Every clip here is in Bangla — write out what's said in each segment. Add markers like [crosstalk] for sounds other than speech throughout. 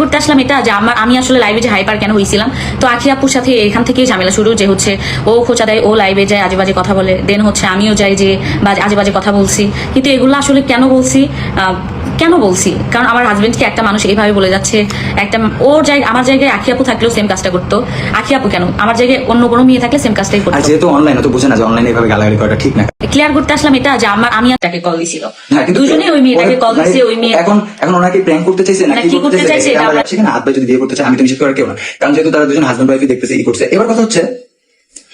করতে আসলাম এটা যে আমার আমি আসলে লাইভে যে হাইপার কেন হয়েছিলাম তো আখি আপুর সাথে এখান থেকেই ঝামেলা শুরু যে হচ্ছে ও খোঁচা দেয়, ও লাইভে যায় আজে বাজে কথা বলে। দেন হচ্ছে আমিও যাই যে আজে বাজে কথা বলছি। কিন্তু এগুলো আসলে কেন বলছি? কেন বলছি? কারণ আমার হাজবেন্ডকে একটা মানুষ এইভাবে বলে যাচ্ছে একটা ওর জায়গায় আমার জায়গায় আখি আপু থাকলেও সেম কাজটা করতো। আখি আপু কেন? আমার জায়গায় অন্য কোনো মেয়ে থাকলে সেম কাজটাই করতো। যেহেতু অনলাইন তো বুঝে না যে অনলাইনে এভাবে গালাগালি করাটা ঠিক না। ক্লিয়ার করতে আসলাম এটা যে আমার আমি তাকে কল দিছিল। হ্যাঁ, কিন্তু দুজনে ওই মেয়েটাকে কল মানে দিছে ওই মেয়ে এখন এখন ওনাকে প্র্যাঙ্ক করতে চাইছে না কি করতে চাইছে? সেখানে হাত ভাই যদি বিয়ে করতে চায় আমি তো নিষেধ করার কেউ না। কারণ যেহেতু তারা দুজন হাজব্যান্ড ওয়াইফই দেখতেছে ই করছে। এবার কথা হচ্ছে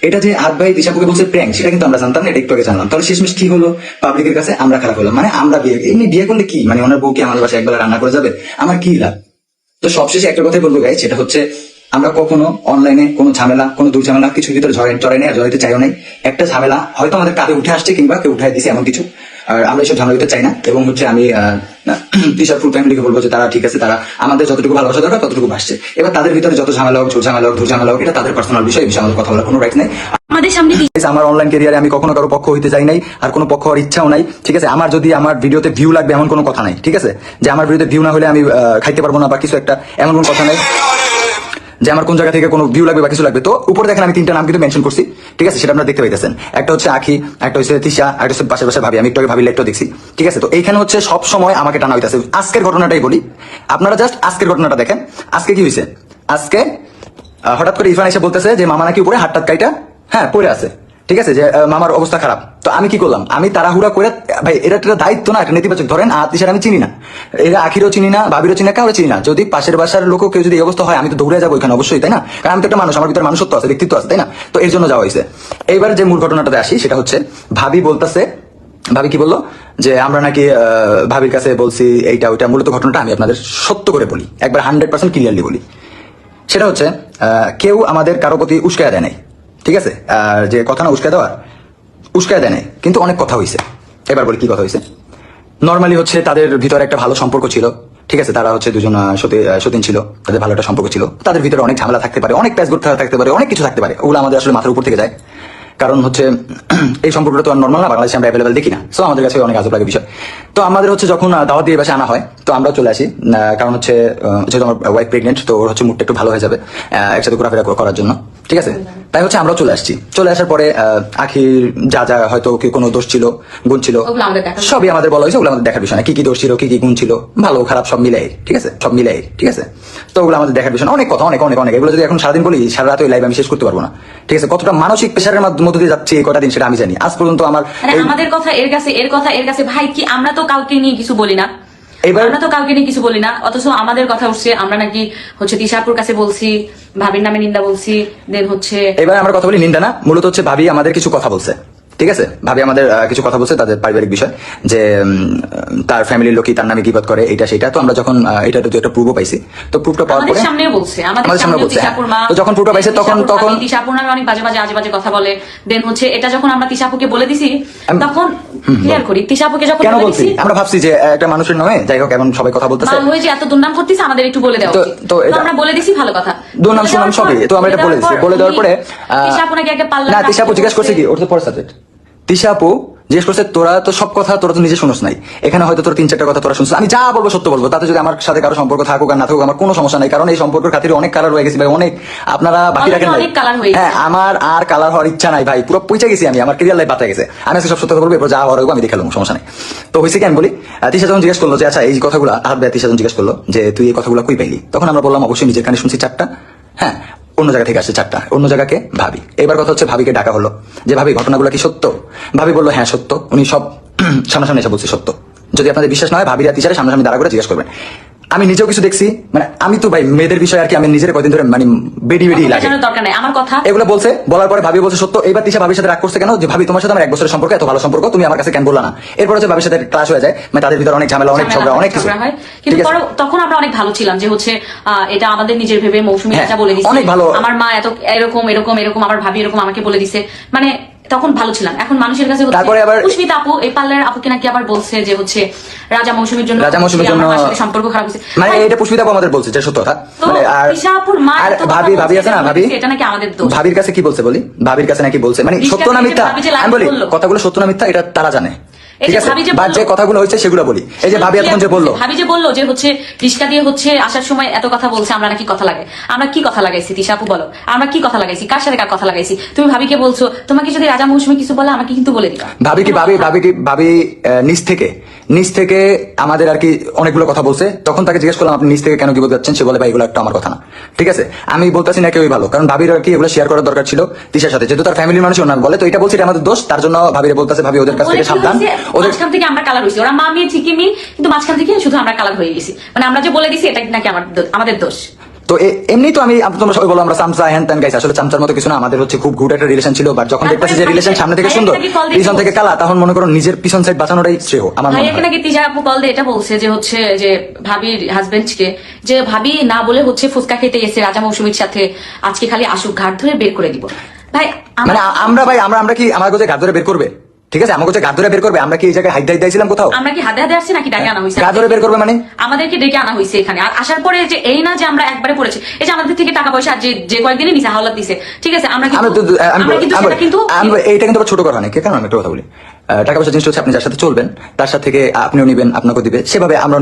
এটা যে হাত ভাই দিশাপুকে বলছে প্র্যাঙ্ক সেটা কিন্তু আমরা জানতাম না, এটা একটু জানলাম। তাহলে শেষমেশ কি হলো? পাবলিকের কাছে আমরা খারাপ হলাম মানে আমরা বিয়ে এমনি বিয়ে করলে কি? মানে ওনার বউ কি আমাদের বাসায় একবেলা রান্না করে যাবে? আমার কি লাভ? তো সবশেষে একটা কথাই বলব গাই সেটা হচ্ছে আমরা কখনো অনলাইনে কোনো ঝামেলা, কোনো দু ঝামেলা কিছু ভিতরে জড়াই জড়াই নেই, আর জড়াইতে চাইও নাই। একটা ঝামেলা হয়তো আমাদের কাঁধে উঠে আসছে কিংবা কেউ উঠাই দিছে এমন কিছু। আর আমরা এসব ঝামেলা চাই না। এবং হচ্ছে আমি টিচার ফুল ফ্যামিলিকে বলব যে তারা ঠিক আছে তারা আমাদের যতটুকু ভালোবাসা দরকার ততটুকু ভাসছে এবার তাদের ভিতরে যত ঝামেলা হোক ঝোর ঝামেলা হোক ধূর ঝামেলা হোক এটা তাদের পার্সোনাল বিষয় বিষয় আমাদের কথা বলার কোনো রাইট নেই। আমাদের সামনে আমার অনলাইন ক্যারিয়ারে আমি কখনো কারও পক্ষ হইতে চাই নাই আর কোনো পক্ষ হওয়ার ইচ্ছাও নাই ঠিক আছে? আমার যদি আমার ভিডিওতে ভিউ লাগবে এমন কোনো কথা নাই ঠিক আছে? যে আমার ভিডিওতে ভিউ না হলে আমি খাইতে পারব না বা কিছু একটা এমন কোনো কথা নাই। যে আমার কোন জায়গা থেকে কোনো ভিউ লাগবে বা কিছু লাগবে। তো উপরে দেখেন আমি তিনটা নাম কিন্তু মেনশন করছি। ঠিক আছে? সেটা আপনারা দেখতে পাইতেছেন। একটা হচ্ছে আখি, একটা হচ্ছে তিশা একটা হচ্ছে পাশে পাশে ভাবি। আমি একটু ভাবি লাইটটা দেখছি। ঠিক আছে? তো এইখানে হচ্ছে সব সময় আমাকে টানা হইতেছে। আজকের ঘটনাটাই বলি। আপনারা জাস্ট আজকের ঘটনাটা দেখেন। আজকে কি হয়েছে আজকে হঠাৎ করে ইরফান এসে বলতেছে যে মামা নাকি উপরে হাটটাত কাইটা হ্যাঁ পড়ে আছে। ঠিক আছে, যে মামার অবস্থা খারাপ। তো আমি কি করলাম? আমি তাড়াহুড়া করে, ভাই, এটা একটা দায়িত্ব না একটা নেতিবাচক। ধরেন আত্মীয় আমি চিনি না। এরা আখিরও চিনি না, ভাবিরও চিনি না কাউরে চিনি না। যদি পাশের বাসার লোকও কেউ যদি অবস্থা হয়, আমি তো দৌড়ে যাব এখানে অবশ্যই, তাই না? কারণ আমি তো একটা মানুষ, আমার ভিতরে মানুষত্ব আছে, ব্যক্তিত্ব আছে, তাই না? তো এর জন্য যাওয়া হয়েছে। এইবার যে মূল ঘটনাটাতে আসি, সেটা হচ্ছে, ভাবি বলতেছে, ভাবি কি বলল? যে, আমরা নাকি ভাবির কাছে বলছি, এইটা, ওইটা, মূলত ঘটনাটা আমি আপনাদের সত্য করে বলি। একবার হান্ড্রেড পার্সেন্ট ক্লিয়ারলি বলি। সেটা হচ্ছে কেউ আমাদের কারও প্রতি উস্কায়া দেয় নাই। ঠিক আছে? আর যে কথা না উস্কায় দেওয়ার, উস্কায় দেয় নাই, কিন্তু অনেক কথা হয়েছে এবার বলি কি কথা হয়েছে নর্মালি হচ্ছে তাদের ভিতরে একটা ভালো সম্পর্ক ছিল, ঠিক আছে? তারা হচ্ছে দুজন সতী সতীন ছিল, তাদের ভালো একটা সম্পর্ক ছিল। তাদের ভিতরে অনেক ঝামেলা থাকতে পারে, অনেক প্যাচ করতে থাকতে পারে, অনেক কিছু থাকতে পারে। ওগুলো আমাদের আসলে মাথার উপর থেকে যায়। কারণ হচ্ছে, [clears throat] এই সম্পর্কটা তো আর নর্মাল না, বাংলাদেশে আমরা অ্যাভেলেবেল দেখি না। সো আমাদের কাছে অনেক আজব লাগে বিষয়। তো আমাদের হচ্ছে যখন দাওয়াত দিয়ে বাসে আনা হয়, তো আমরা চলে আসি কারণ হচ্ছে যেহেতু আমার ওয়াইফ প্রেগনেন্ট তো ওর হচ্ছে মুডটা একটু ভালো হয়ে যাবে একসাথে ঘোরাফেরা করার জন্য। ঠিক আছে? তাই হচ্ছে আমরা চলে আসছি। চলে আসার পরে আখির যা যা হয়তো কি কোনো দোষ ছিল গুণ ছিল সবই আমাদের বলা হয়েছে ওগুলো আমাদের দেখার বিষয় না। কি কি দোষ ছিল কি কি গুণ ছিল ভালো খারাপ সব মিলাই ঠিক আছে? সব মিলাই ঠিক আছে? তো ওগুলো আমাদের দেখার বিষয় না। অনেক কথা অনেক অনেক অনেক। এগুলো যদি এখন সারাদিন বলি সারা রাত ওই লাইভ আমি শেষ করতে পারব না। ঠিক আছে? কতটা মানসিক প্রেশারের মধ্যে দিয়ে যাচ্ছে এই কটা দিন সেটা আমি জানি। আজ পর্যন্ত আমার মানে আমাদের কথা এর কাছে এর কথা এর কাছে ভাই কি আমরা তো কাউকে নিয়ে কিছু বলি না? এবার- আমরা তো কাউকে নিয়ে কিছু বলি না অথচ আমাদের কথা উঠছে আমরা নাকি হচ্ছে তিশাপুর কাছে বলছি ভাবির নামে নিন্দা বলছি দেন হচ্ছে এবার আমরা কথা বলি নিন্দা না মূলত হচ্ছে ভাবি আমাদের কিছু কথা বলছে। ঠিক আছে? ভাবি আমাদের কিছু কথা বলছে তাদের পারিবারিক বিষয় যে তার ফ্যামিলির লোকই তার নামে গিবত করে এটা সেটা। তো আমরা যখন এটা তো একটা প্রুফও পাইছি। তো প্রুফটা পাওয়ার পরে সামনেও বলছে আমাদের সামনে বলছে, তো যখন প্রুফটা পাইছে তখন তখন তিশাপুর নামে অনেক বাজে বাজে আজে বাজে কথা বলে দেন হচ্ছে এটা যখন আমরা তিশাপুকে বলে দিছি তখন ক্লিয়ার করি তিশাপুকে যখন কেন বলছি? আমরা ভাবছি যে একটা মানুষের নামে যাই হোক সবাই কথা বলতেছে। মা হয়ে যে এত দুর্নাম করতেছে আমাদের একটু বলে তো- আমরা বলে দিছি ভালো কথা। দুর্নাম বলে সুনাম সবই তো আমরা এটা বলে দিচ্ছি বলে দেওয়ার পরে তিশাপু নাকি একটা পাল্লা না তিশাপু জিজ্ঞেস করছে কি? তো সাবজেক্ট তিশাপু জিজ্ঞেস করছে তোরা তো সব কথা তোরা তো নিজে শুনোস নাই। এখানে হয়তো তোরা তিন চারটা কথা তোরা শুনছিস। আমি যা বলব সত্য বলব তাতে যদি আমার সাথে কারও সম্পর্ক থাকুক আর না থাকুক আমার কোনো সমস্যা নাই। কারণ এই সম্পর্কের খাতিরে অনেক কালার হয়ে গেছে ভাই অনেক আপনারা বাকি রাখেন নাই। হয়ে আমার আর কালার হওয়ার ইচ্ছা নাই ভাই পুরো পৌঁছে গেছি আমি আমার কেরিয়ার লাইফ বাতা গেছে। আমি সব সত্য বলব এরপর যা হওয়ার হোক আমি দেখে সমস্যা নেই। তো হয়েছে কি আমি বলি তিশা যখন জিজ্ঞেস করল যে আচ্ছা এই কথাগুলো ভাই তিশা যখন জিজ্ঞেস করল যে তুই এই কথাগুলো কই পাইলি? তখন আমরা বললাম অবশ্যই নিজের কানে শুনছি চারটা। হ্যাঁ অন্য জায়গা থেকে আসছে চারটা, অন্য জায়গাকে ভাবি। এবার কথা হচ্ছে ভাবিকে ডাকা হলো। যে ভাবি, ঘটনাগুলো কি সত্য? ভাবি বলল হ্যাঁ সত্য। উনি সব [clears throat] সামনাসামনি এসে বলছে, সত্য। যদি আপনাদের বিশ্বাস না হয়, ভাবিরা তিশারে সামনাসামনি দাঁড়া করে জিজ্ঞেস করবেন। আমি নিজেও কিছু দেখছি মানে আমি তো ভাই মেয়েদের বিষয়ে আর কি আমি নিজের কদিন ধরে মানে বেডি বেডি লাগে। দরকার নাই? আমার কথা এগুলো বলছে বলার পরে ভাবি বলছে সত্য এইবার তিশা ভাবির সাথে রাগ করছে কেন? যে ভাবি তোমার সাথে আমার এক বছরের সম্পর্ক এত ভালো সম্পর্ক তুমি আমার কাছে কেন বললা না? এরপর হচ্ছে ভাবির সাথে ক্লাস হয়ে যায় মানে তাদের ভিতরে অনেক ঝামেলা অনেক ঝগড়া অনেক কিছু। হয়। কিন্তু তখন আমরা অনেক ভালো ছিলাম যে হচ্ছে আহ, এটা আমাদের নিজের ভেবে মৌসুমী হ্যাঁ, এটা বলে দিছে অনেক ভালো। আমার মা এত এরকম এরকম এরকম আমার ভাবি এরকম আমাকে বলে দিছে। মানে তখন ভালো ছিলাম। এখন মানুষের কাছে তারপরে আবার- পুষ্পিতা আপু এই পার্লার আপুকে নাকি আবার বলছে যে হচ্ছে রাজা মৌসুমীর জন্য রাজা মৌসুমীর জন্য- সম্পর্ক খারাপ হয়েছে। মানে এটা পুষ্পিতা আপু আমাদের বলছে যে সত্য কথা। মানে আর তিশা মা আর ভাবি ভাবি আছে না ভাবি? এটা নাকি আমাদের দোষ? ভাবির কাছে কি বলছে বলি? ভাবির কাছে নাকি বলছে? মানে সত্য না মিথ্যা? আমি বলি বলল। কথাগুলো সত্য না মিথ্যা এটা তারা জানে। ঠিক আছে? বা যে কথাগুলো হয়েছে সেগুলো বলি। এই যে ভাবি এতক্ষণ যে বলল। ভাবি যে বলল যে হচ্ছে রিস্কা দিয়ে হচ্ছে আসার সময় এত কথা বলছে আমরা নাকি কথা লাগাই। আমরা কি কথা লাগাইছি তিশাপু বলো। আমরা কি কথা লাগাইছি কার সাথে কার কথা লাগাইছি? তুমি ভাবিকে বলছো তোমাকে যদি রাজা মৌসুমী কিছু বলে আমাকে কিন্তু বলে দিবা। ভাবি কি ভাবি ভাবি কি ভাবি আহ, থেকে। নিচ থেকে আমাদের আর কি অনেকগুলো কথা বলছে। তখন তাকে জিজ্ঞেস করলাম আপনি নিচ থেকে কেন কি বলতে যাচ্ছেন? সে বলে ভাই এগুলো একটা আমার কথা না। ঠিক আছে? আমি বলতেছি না কেউই ভালো কারণ ভাবির আর কি এগুলো শেয়ার করার দরকার ছিল তিশার সাথে। যেহেতু তার ফ্যামিলির মানুষ বলে তো এটা বলছি এটা আমাদের দোষ তার জন্য ভাবিরে বলতেছে ভাবি ওদের কাছ থেকে সাবধান। মাঝখান থেকে আমরা কালার হয়েছি। ওরা মা মেয়ে ঠিকই মিল কিন্তু মাঝখান থেকে শুধু আমরা কালার হয়ে গেছি। মানে আমরা যে বলে দিছি এটা নাকি আমাদের দোষ। তো এমনি তো আমি তোমরা সবাই বলো আমরা চামচা হ্যান ত্যান গাইছি আসলে চামচার মতো কিছু না আমাদের হচ্ছে খুব গুড একটা রিলেশন ছিল বাট যখন দেখতেছি যে রিলেশন সামনে থেকে সুন্দর পিছন থেকে কালা তখন মনে করো নিজের পিছন সাইড বাঁচানোটাই শ্রেয় আমার মনে হয়। নাকি তিজা আপু কল দিয়ে এটা বলছে যে হচ্ছে যে ভাবির হাজবেন্ডকে যে ভাবি না বলে হচ্ছে ফুচকা খেতে গেছে রাজা মৌসুমীর সাথে আজকে খালি আসুক ঘাট ধরে বের করে দিব। ভাই আমরা- মানে আমরা ভাই আমরা আমরা কি আমার কাছে গাছ ধরে বের করবে? ঠিক আছে? আমাকে গা ধরে বের করবে আমরা কি এই জায়গায় হাইট দিয়েছিলাম কোথাও? আমরা কি হাতে হাতে আসছি নাকি ডাকে আনা হয়েছে? গা ধরে বের করবে মানে? আমাদেরকে ডেকে আনা হয়েছে এখানে। আর আসার পরে যে এই না যে আমরা একবারে পড়েছি এই যে আমাদের থেকে টাকা পয়সা যে যে কয়েকদিনে নিজে হাওলাত দিছে ঠিক আছে? আমরা কি কিন্তু আমরা কিন্তু আমরা সেটা কিন্তু এইটা কিন্তু ছোট কথা নাকি কারণ আমি একটা কথা বলি। টাকা পয়সা জিনিসটা হচ্ছে আপনি যার সাথে চলবেন তার সাথে থেকে আপনিও নেবেন আপনাকেও দিবে। সেভাবে আমরা